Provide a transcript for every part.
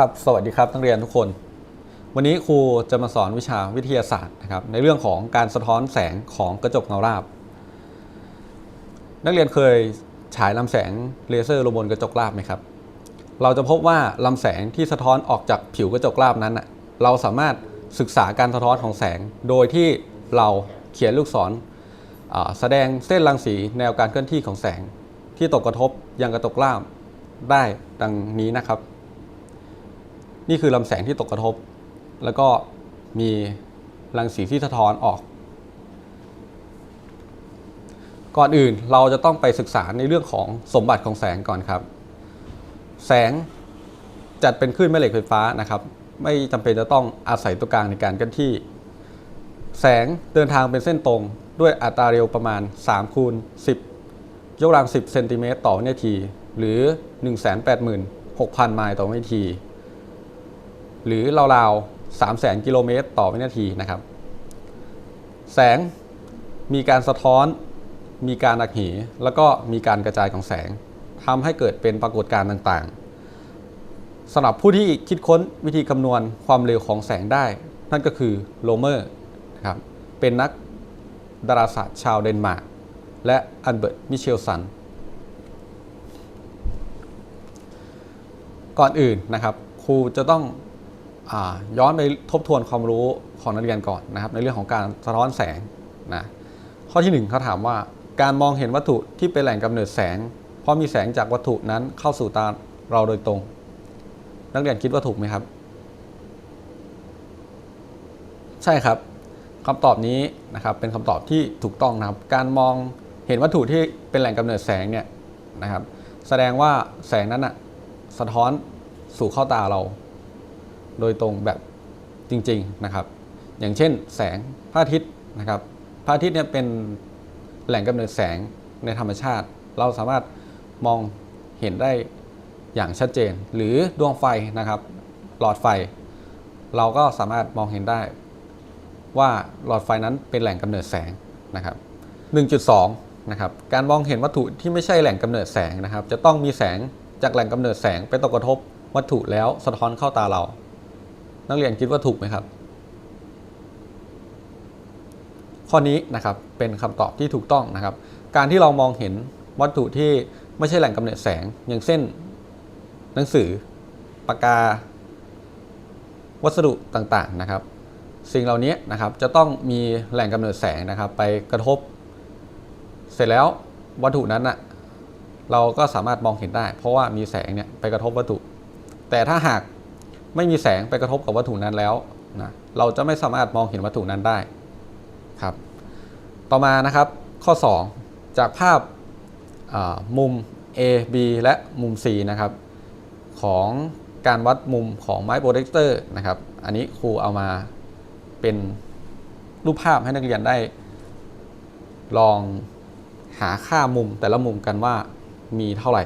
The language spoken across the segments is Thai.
ครับ สวัสดีครับนักเรียนทุกคน วันนี้ครูจะมาสอนวิชาวิทยาศาสตร์นะครับ ในเรื่องของการสะท้อนแสงของกระจกเงาราบ นักเรียนเคยฉายลำแสงเลเซอร์ลงบนกระจกราบไหมครับ เราจะพบว่าลำแสงที่สะท้อนออกจากผิวกระจกราบนั้นเราสามารถศึกษาการสะท้อนของแสง โดยที่เราเขียนลูกศรแสดงเส้นรังสีแนวการเคลื่อนที่ของแสง ที่ตกกระทบยังกระจกราบได้ดังนี้นะครับ นี่คือลำแสงที่ตกกระทบ แล้วก็มีรังสีที่สะท้อนออก ก่อนอื่นเราจะต้องไปศึกษาในเรื่องของสมบัติของแสงก่อนครับ แสงจัดเป็นคลื่นแม่เหล็กไฟฟ้านะครับ ไม่จำเป็นจะต้องอาศัยตัวกลางในการเคลื่อนที่ แสงเดินทางเป็นเส้นตรงด้วยอัตราเร็วประมาณ3คูณ10 ยกกำลัง 10 เซนติเมตรต่อวินาที หรือ 186,000 ไมล์ต่อวินาที หรือราวๆ300,000กิโลเมตรต่อวินาทีนะครับ แสงมีการสะท้อน มีการอักเหแล้วก็มีการกระจายของแสงทำให้เกิดเป็นปรากฏการณ์ต่างๆสำหรับผู้ที่คิดค้นวิธีคำนวณความเร็วของแสงได้ นั่นก็คือโลเมอร์นะครับเป็นนักดาราศาสตร์ชาวเดนมาร์กและอันเบิร์ตมิเชลสันก่อนอื่นนะครับ ครูจะต้อง ย้อนไปทบทวนความรู้ของนักเรียนก่อนนะครับ ในเรื่องของการสะท้อนแสงนะข้อที่หนึ่งเขาถามว่าการมองเห็นวัตถุที่เป็นแหล่งกำเนิดแสง เพราะมีแสงจากวัตถุนั้นเข้าสู่ตาเราโดยตรง นักเรียนคิดว่าถูกไหมครับ ใช่ครับคำตอบนี้นะครับเป็นคำตอบที่ถูกต้องนะครับ การมองเห็นวัตถุที่เป็นแหล่งกำเนิดแสงเนี่ยนะครับ แสดงว่าแสงนั้นอะสะท้อนสู่เข้าตาเรา โดยตรงแบบจริงๆนะครับ อย่างเช่น แสงพระอาทิตย์นะครับพระอาทิตย์เนี่ยเป็นแหล่งกำเนิดแสงในธรรมชาติ เราสามารถมองเห็นได้อย่างชัดเจน หรือดวงไฟนะครับ หลอดไฟ เราก็สามารถมองเห็นได้ ว่าหลอดไฟนั้นเป็นแหล่งกำเนิดแสงนะครับ1.2นะครับการมองเห็นวัตถุที่ไม่ใช่แหล่งกำเนิดแสงนะครับ จะต้องมีแสงจากแหล่งกำเนิดแสงไปตกกระทบวัตถุแล้วสะท้อนเข้าตาเรา นักเรียนคิดว่าถูกไหมครับ ข้อนี้นะครับเป็นคำตอบที่ถูกต้องนะครับ การที่เรามองเห็นวัตถุที่ไม่ใช่แหล่งกำเนิดแสง อย่างเช่น หนังสือปากกา วัสดุต่างๆนะครับ สิ่งเหล่านี้นะครับจะต้องมีแหล่งกำเนิดแสงนะครับ ไปกระทบ เสร็จแล้ววัตถุนั้นอะเราก็สามารถมองเห็นได้ เพราะว่ามีแสงเนี่ยไปกระทบวัตถุ แต่ถ้าหาก ไม่มีแสงไปกระทบกับวัตถุนั้นแล้วนะเราจะไม่สามารถมองเห็นวัตถุนั้นได้ครับต่อมานะครับข้อ 2 จากภาพมุม A B และมุม C นะครับของการวัดมุมของไม้โปรเจคเตอร์นะครับอันนี้ครูเอามาเป็นรูปภาพให้นักเรียนได้ ลองหาค่ามุมแต่ละมุมกันว่ามีเท่าไหร่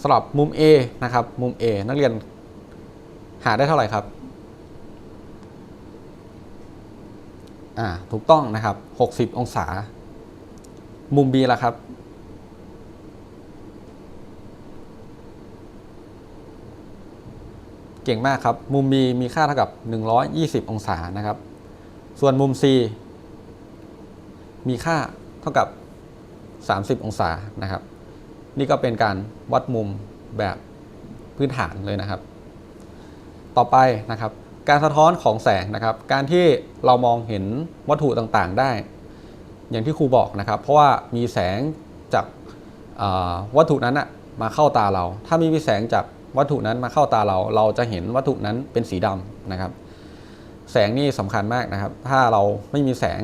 สำหรับมุม A นะครับมุม A นักเรียน หาได้เท่าไหร่ครับอ่าถูกต้องนะครับ 60 องศา มุม B ล่ะครับ เก่งมากครับ มุม B มีค่าเท่ากับ 120 องศานะครับ ส่วนมุม C มีค่าเท่ากับ 30 องศานะครับ นี่ก็เป็นการวัดมุมแบบพื้นฐานเลยนะครับ ต่อไปนะครับ การสะท้อนของแสงนะครับ การที่เรามองเห็นวัตถุต่างๆได้ อย่างที่ครูบอกนะครับ เพราะว่ามีแสงจากวัตถุนั้นมาเข้าตาเรา ถ้าไมมีแสงจากวัตถุนั้นมาเข้าตาเรา เราจะเห็นวัตถุนั้นเป็นสีดำนะครับ แสงนี่สำคัญมากนะครับ ถ้าเราไม่มีแสง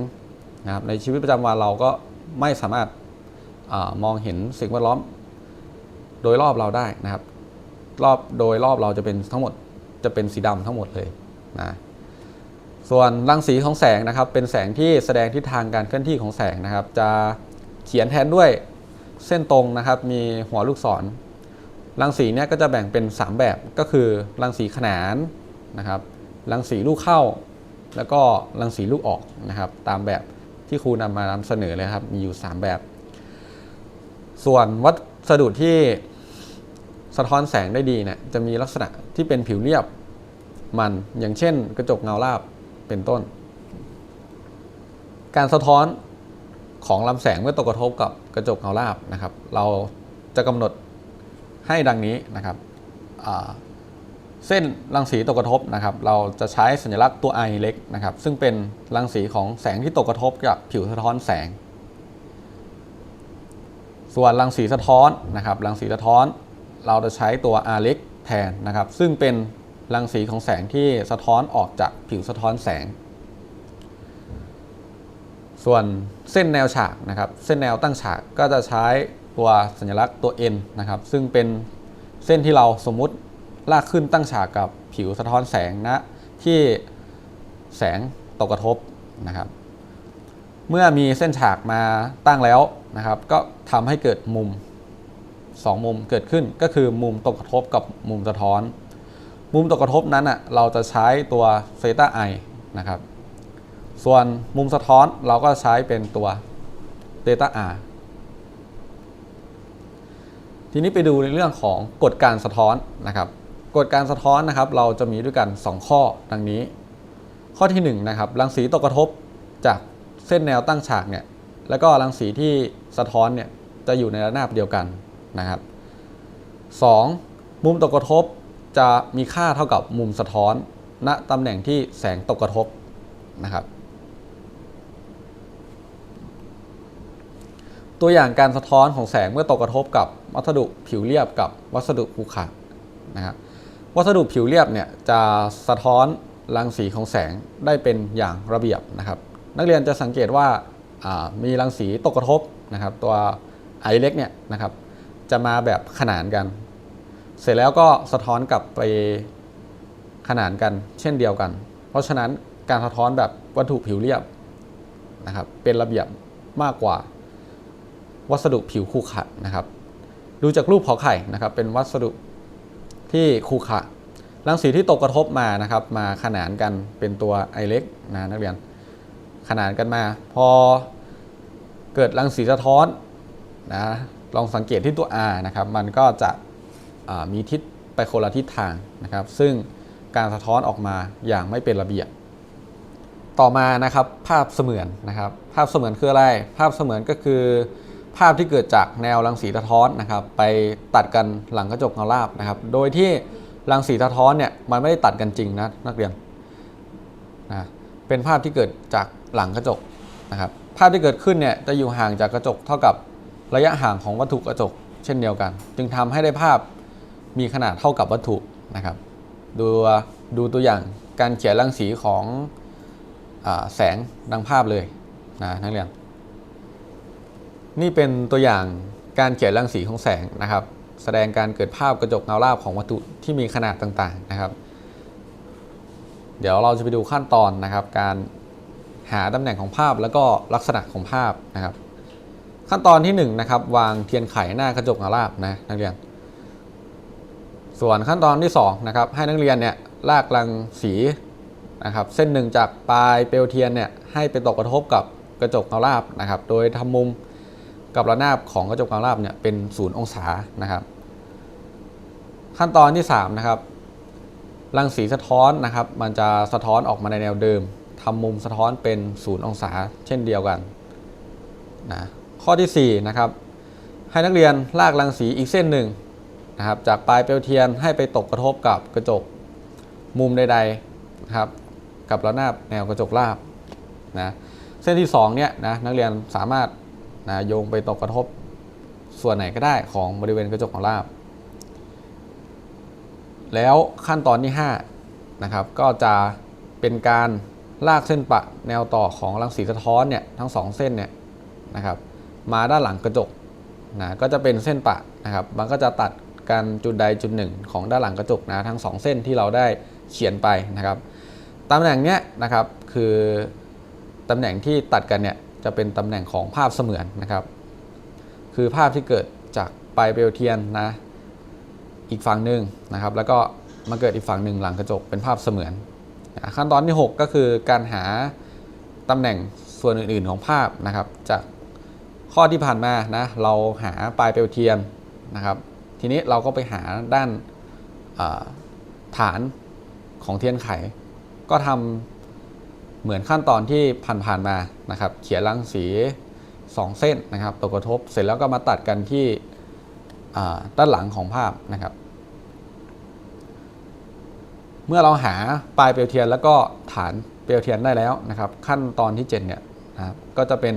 นะครับในชีวิตประจำวันเราก็ไม่สามารถอมองเห็นสิ่งแวดล้อม โดยรอบเราได้นะครับ รอบโดยรอบเราจะเป็นทั้งหมด จะเป็นสีดำทั้งหมดเลยนะส่วนรังสีของแสงนะครับ เป็นแสงที่แสดงทิศทางการเคลื่อนที่ของแสงนะครับ จะเขียนแทนด้วยเส้นตรงนะครับ มีหัวลูกศร รังสีเนี่ยก็จะแบ่งเป็น 3 แบบก็คือรังสีขนานนะครับรังสีลูกเข้า แล้วก็รังสีลูกออกนะครับ ตามแบบที่ครูนำมานำเสนอเลยครับ มีอยู่ 3 แบบ ส่วนวัสดุที่ สะท้อนแสงได้ดีเนี่ยจะมีลักษณะที่เป็นผิวเรียบมันอย่างเช่น กระจกเงาราบเป็นต้น การสะท้อนของลำแสงเมื่อตกกระทบกับกระจกเงาราบนะครับ เราจะกำหนดให้ดังนี้นะครับเส้นรังสีตกกระทบนะครับ เราจะใช้สัญลักษณ์ตัว I เล็กนะครับ ซึ่งเป็นรังสีของแสงที่ตกกระทบกับผิวสะท้อนแสง ส่วนรังสีสะท้อนนะครับ รังสีสะท้อน เราจะใช้ตัว R เล็กแทนนะครับ ซึ่งเป็นรังสีของแสงที่สะท้อนออกจากผิวสะท้อนแสง ส่วนเส้นแนวฉากนะครับ เส้นแนวตั้งฉากก็จะใช้ตัวสัญลักษณ์ตัว N นะครับ ซึ่งเป็นเส้นที่เราสมมุติลากขึ้นตั้งฉากกับผิวสะท้อนแสงนะที่แสงตกกระทบนะครับ เมื่อมีเส้นฉากมาตั้งแล้วนะครับ ก็ทำให้เกิดมุม 2 มุมเกิดขึ้นก็คือมุมตกกระทบกับมุมสะท้อน มุมตกกระทบนั้นอะเราจะใช้ตัวเซตาไอนะครับ ส่วนมุมสะท้อนเราก็ใช้เป็นตัวเ e ต้า r ทีนี้ไปดูในเรื่องของกฎการสะท้อนนะครับ กฎการสะท้อนนะครับ เราจะมีด้วยกัน 2 ข้อดังนี้ ข้อที่1นะครับรังสีตกกระทบจากเส้นแนวตั้งฉากเนี่ยแล้วก็รังสีที่สะท้อนเนี่ยจะอยู่ในระนาบเดียวกัน นะครับ 2. มุมตกกระทบจะมีค่าเท่ากับมุมสะท้อน ณตำแหน่งที่แสงตกกระทบนะครับ ตัวอย่างการสะท้อนของแสงเมื่อตกกระทบกับวัสดุผิวเรียบกับวัสดุขรุขระนะครับวัสดุผิวเรียบเนี่ยจะสะท้อนรังสีของแสงได้เป็นอย่างระเบียบนะครับ นักเรียนจะสังเกตว่าอ่ามีรังสีตกกระทบนะครับ ตัวไอเล็กเนี่ยนะครับ จะมาแบบขนานกัน เสร็จแล้วก็สะท้อนกลับไปขนานกันเช่นเดียวกัน เพราะฉะนั้นการสะท้อนแบบวัตถุผิวเรียบนะครับเป็นระเบียบมากกว่าวัสดุผิวคูขะนะครับ ดูจากรูปขอไข่นะครับเป็นวัสดุที่คูขะรังสีที่ตกกระทบมานะครับ มาขนานกันเป็นตัวไอเล็กนะนักเรียน ขนานกันมา พอเกิดรังสีสะท้อนนะ ลองสังเกตที่ตัว R นะครับ มันก็จะมีทิศไปคนละทิศทางนะครับ ซึ่งการสะท้อนออกมาอย่างไม่เป็นระเบียบ ต่อมานะครับภาพเสมือนนะครับ ภาพเสมือนคืออะไร ภาพเสมือนก็คือ ภาพที่เกิดจากแนวรังสีสะท้อนนะครับ ไปตัดกันหลังกระจกเงาราบนะครับ โดยที่รังสีสะท้อนเนี่ยมันไม่ได้ตัดกันจริงนะนักเรียนนะเป็นภาพที่เกิดจากหลังกระจกนะครับ ภาพที่เกิดขึ้นเนี่ยจะอยู่ห่างจากกระจกเท่ากับ ระยะห่างของวัตถุกระจกเช่นเดียวกัน จึงทำให้ได้ภาพมีขนาดเท่ากับวัตถุนะครับ ดูดูตัวอย่างการเขียนรังสีของอแสงดังภาพเลยนะนักเรียนนี่เป็นตัวอย่างการเขียนรังสีของแสงนะครับ แสดงการเกิดภาพกระจกเงาราบของวัตถุที่มีขนาดต่างๆนะครับ เดี๋ยวเราจะไปดูขั้นตอนนะครับ การหาตำแหน่งของภาพแล้วก็ลักษณะของภาพนะครับ ขั้นตอนที่1นงนะครับวางเทียนไขหน้ากระจกเงาราบนะนักเรียน ส่วนขั้นตอนที่2นะครับให้นักเรียนเนี่ยลากรังสีนะครับเส้นหนึ่งจากปลายเปลวเทียนเนี่ยให้ไปตกกระทบกับกระจกเงาราบนะครับ โดยทำมุมกับระนาบของกระจกเงาราบเนี่ยเป็นศูนย์องศานะครับ ขั้นตอนที่3นะครับรังสีสะท้อนนะครับ มันจะสะท้อนออกมาในแนวเดิมทำมุมสะท้อนเป็นศูนย์องศาเช่นเดียวกันนะ ข้อที่4นะครับให้นักเรียนลากรังสีอีกเส้นหนึ่งนะครับจากปลายเปลวเทียนให้ไปตกกระทบกับกระจกมุมใดๆนะครับกับระนาบแนวกระจกราบนะเส้นที่2เนี่ยนะนักเรียนสามารถนะโยงไปตกกระทบส่วนไหนก็ได้ของบริเวณกระจกของราบ แล้วขั้นตอนที่5นะครับก็จะเป็นการลากเส้นปะแนวต่อของรังสีสะท้อนเนี่ยทั้ง 2 เส้นเนี่ยนะครับ มาด้านหลังกระจกนะก็จะเป็นเส้นปะนะครับ มันก็จะตัดกันจุดใดจุดหนึ่งของด้านหลังกระจกนะทั้ง 2 เส้นที่เราได้เขียนไปนะครับตำแหน่งเนี้ยนะครับคือตำแหน่งที่ตัดกันเนี่ยจะเป็นตำแหน่งของภาพเสมือนนะครับ คือภาพที่เกิดจากปลายเปลวเทียนนะอีกฝั่งหนึ่งนะครับ แล้วก็มาเกิดอีกฝั่งหนึ่งหลังกระจกเป็นภาพเสมือนนะขั้นตอนที่ 6 ก็คือการหาตำแหน่งส่วนอื่น ๆ ของภาพนะครับ จาก ข้อที่ผ่านมานะเราหาปลายเปลวเทียนนะครับ ทีนี้เราก็ไปหาด้านฐานของเทียนไข ก็ทำเหมือนขั้นตอนที่ผ่านๆมานะครับ เขียนรังสี 2 เส้นนะครับตกกระทบเสร็จแล้วก็มาตัดกันที่ด้านหลังของภาพนะครับ เมื่อเราหาปลายเปลวเทียนแล้วก็ฐานเปลวเทียนได้แล้วนะครับ ขั้นตอนที่ 7 เนี่ยนะครับก็จะเป็น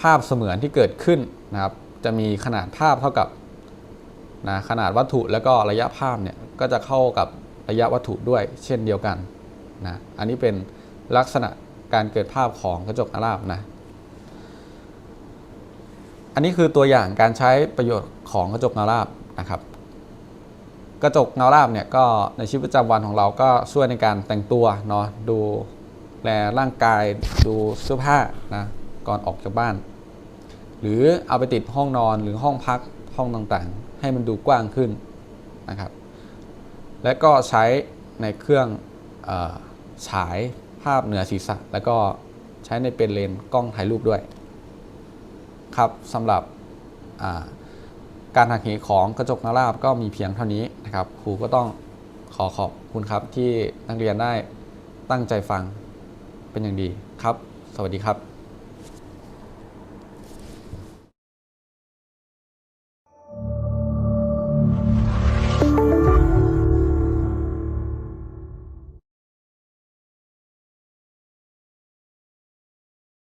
ภาพเสมือนที่เกิดขึ้นนะครับ จะมีขนาดภาพเท่ากับนะขนาดวัตถุแล้วก็ระยะภาพเนี่ยก็จะเข้ากับระยะวัตถุด้วยเช่นเดียวกันนะอันนี้เป็นลักษณะการเกิดภาพของกระจกอาราบนะอันนี้คือตัวอย่างการใช้ประโยชน์ของกระจกเงาราบนะครับ กระจกเงาราบเนี่ยก็ในชีวิตประจำวันของเราก็ช่วยในการแต่งตัวเนาะดูแลร่างกายดูเสื้อผ้านะ ก่อนออกจากบ้าน หรือเอาไปติดห้องนอนหรือห้องพักห้องต่างๆ ให้มันดูกว้างขึ้นนะครับ และก็ใช้ในเครื่องอฉายภาพเหนือศีรษะ แล้วก็ใช้ในเป็นเลนกล้องถ่ายรูปด้วย ครับสำหรับาการหักเหของกระจกนาราบก็มีเพียงเท่านี้นะครับครูก็ต้องขอขอบคุณครับที่นักเรียนได้ตั้งใจฟังเป็นอย่างดีครับ สวัสดีครับ